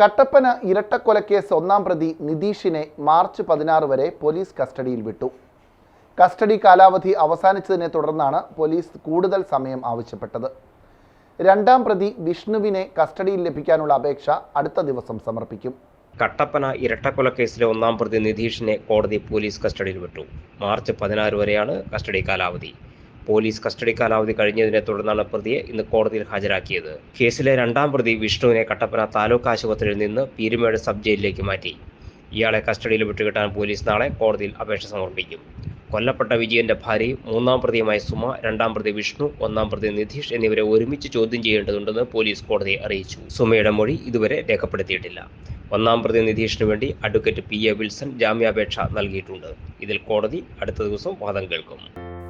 കട്ടപ്പന ഇരട്ടക്കൊലക്കേസ് ഒന്നാം പ്രതി നിതീഷിനെ മാർച്ച് പതിനാറ് വരെ പോലീസ് കസ്റ്റഡിയിൽ വിട്ടു. കസ്റ്റഡി കാലാവധി അവസാനിച്ചതിനെ തുടർന്നാണ് പോലീസ് കൂടുതൽ സമയം ആവശ്യപ്പെട്ടത്. രണ്ടാം പ്രതി വിഷ്ണുവിനെ കസ്റ്റഡിയിൽ ലഭിക്കാനുള്ള അപേക്ഷ അടുത്ത ദിവസം സമർപ്പിക്കും. കട്ടപ്പന ഇരട്ടക്കൊലക്കേസിലെ ഒന്നാം പ്രതി നിതീഷിനെ കോടതി പോലീസ് കസ്റ്റഡിയിൽ വിട്ടു. മാർച്ച് പതിനാറ് വരെയാണ് കസ്റ്റഡി കാലാവധി. പോലീസ് കസ്റ്റഡി കാലാവധി കഴിഞ്ഞതിനെ തുടർന്നാണ് പ്രതിയെ ഇന്ന് കോടതിയിൽ ഹാജരാക്കിയത്. കേസിലെ രണ്ടാം പ്രതി വിഷ്ണുവിനെ കട്ടപ്പന താലൂക്ക് ആശുപത്രിയിൽ നിന്ന് പീരുമേട് സബ് ജയിലിലേക്ക് മാറ്റി. ഇയാളെ കസ്റ്റഡിയിൽ വിട്ടുകിട്ടാൻ പോലീസ് നാളെ കോടതിയിൽ അപേക്ഷ സമർപ്പിക്കും. കൊല്ലപ്പെട്ട വിജയന്റെ ഭാര്യയും മൂന്നാം പ്രതിയുമായ സുമ രണ്ടാം പ്രതി വിഷ്ണു ഒന്നാം പ്രതി നിധീഷ് എന്നിവരെ ഒരുമിച്ച് ചോദ്യം ചെയ്യേണ്ടതുണ്ടെന്ന് പോലീസ് കോടതിയെ അറിയിച്ചു. സുമയുടെ മൊഴി ഇതുവരെ രേഖപ്പെടുത്തിയിട്ടില്ല. ഒന്നാം പ്രതി നിധീഷിനു വേണ്ടി അഡ്വക്കേറ്റ് പി എ വിൽസൺ ജാമ്യാപേക്ഷ നൽകിയിട്ടുണ്ട്. ഇതിൽ കോടതി അടുത്ത ദിവസം വാദം കേൾക്കും.